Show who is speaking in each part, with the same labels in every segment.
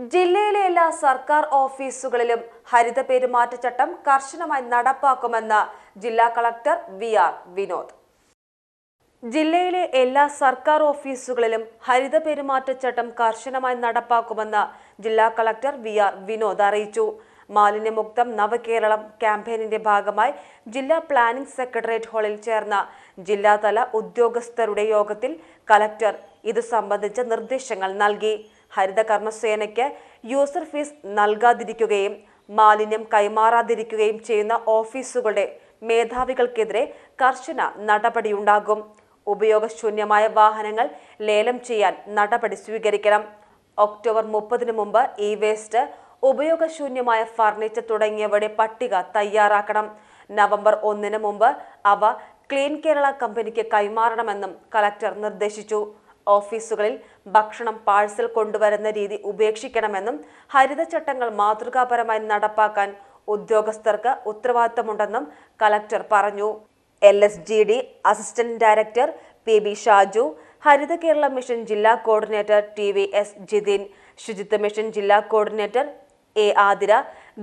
Speaker 1: ജില്ലയിലെ എല്ലാ സർക്കാർ ഓഫീസുകളിലും ഹരിത പെരുമാറ്റച്ചട്ടം കർശനമായി നടപ്പാക്കുമെന്ന് ജില്ലാ കളക്ടർ വി ആർ വിനോദ്. ജില്ലയിലെ എല്ലാ സർക്കാർ ഓഫീസുകളിലും ഹരിത പെരുമാറ്റച്ചട്ടം കർശനമായി നടപ്പാക്കുമെന്ന് ജില്ലാ കളക്ടർ വി ആർ വിനോദ് അറിയിച്ചു. മാലിന്യമുക്തം നവകേരളം ക്യാമ്പയിനിന്റെ ഭാഗമായി ജില്ലാ പ്ലാനിംഗ് സെക്രട്ടേറിയറ്റ് ഹാളിൽ ചേർന്ന ജില്ലാതല ഉദ്യോഗസ്ഥരുടെ യോഗത്തിൽ കളക്ടർ ഇതു സംബന്ധിച്ച നിർദ്ദേശങ്ങൾ നൽകി. ഹരിത കർമ്മസേനയ്ക്ക് യൂസർ ഫീസ് നൽകാതിരിക്കുകയും മാലിന്യം കൈമാറാതിരിക്കുകയും ചെയ്യുന്ന ഓഫീസുകളുടെ മേധാവികൾക്കെതിരെ കർശന നടപടിയുണ്ടാകും. ഉപയോഗശൂന്യമായ വാഹനങ്ങൾ ലേലം ചെയ്യാൻ നടപടി സ്വീകരിക്കണം. ഒക്ടോബർ മുപ്പതിനു മുമ്പ് ഇ വേസ്റ്റ് ഉപയോഗശൂന്യമായ ഫർണിച്ചർ തുടങ്ങിയവയുടെ പട്ടിക തയ്യാറാക്കണം. നവംബർ ഒന്നിന് മുമ്പ് അവ ക്ലീൻ കേരള കമ്പനിക്ക് കൈമാറണമെന്നും കലക്ടർ നിർദ്ദേശിച്ചു. ഓഫീസുകളിൽ ഭക്ഷണം പാഴ്സൽ കൊണ്ടുവരുന്ന രീതി ഉപേക്ഷിക്കണമെന്നും ഹരിതചട്ടങ്ങൾ മാതൃകാപരമായി നടപ്പാക്കാൻ ഉദ്യോഗസ്ഥർക്ക് ഉത്തരവാദിത്തമുണ്ടെന്നും കലക്ടർ പറഞ്ഞു. L S G D assistant director P B Shaju Haritha Kerala mission ജില്ലാ coordinator T V S Jithin Suchitwa mission ജില്ലാ coordinator A Athira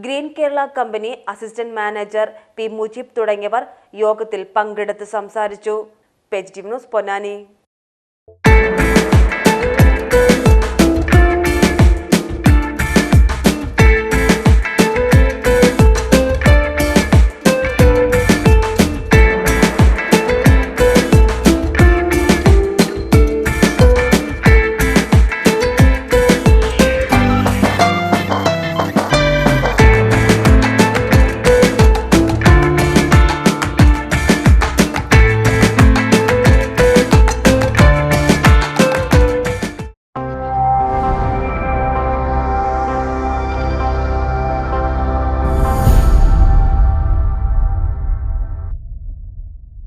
Speaker 1: green Kerala company assistant manager P Mujeeb തുടങ്ങിയവർ യോഗത്തിൽ പങ്കെടുത്ത് സംസാരിച്ചു. Page news Ponnani.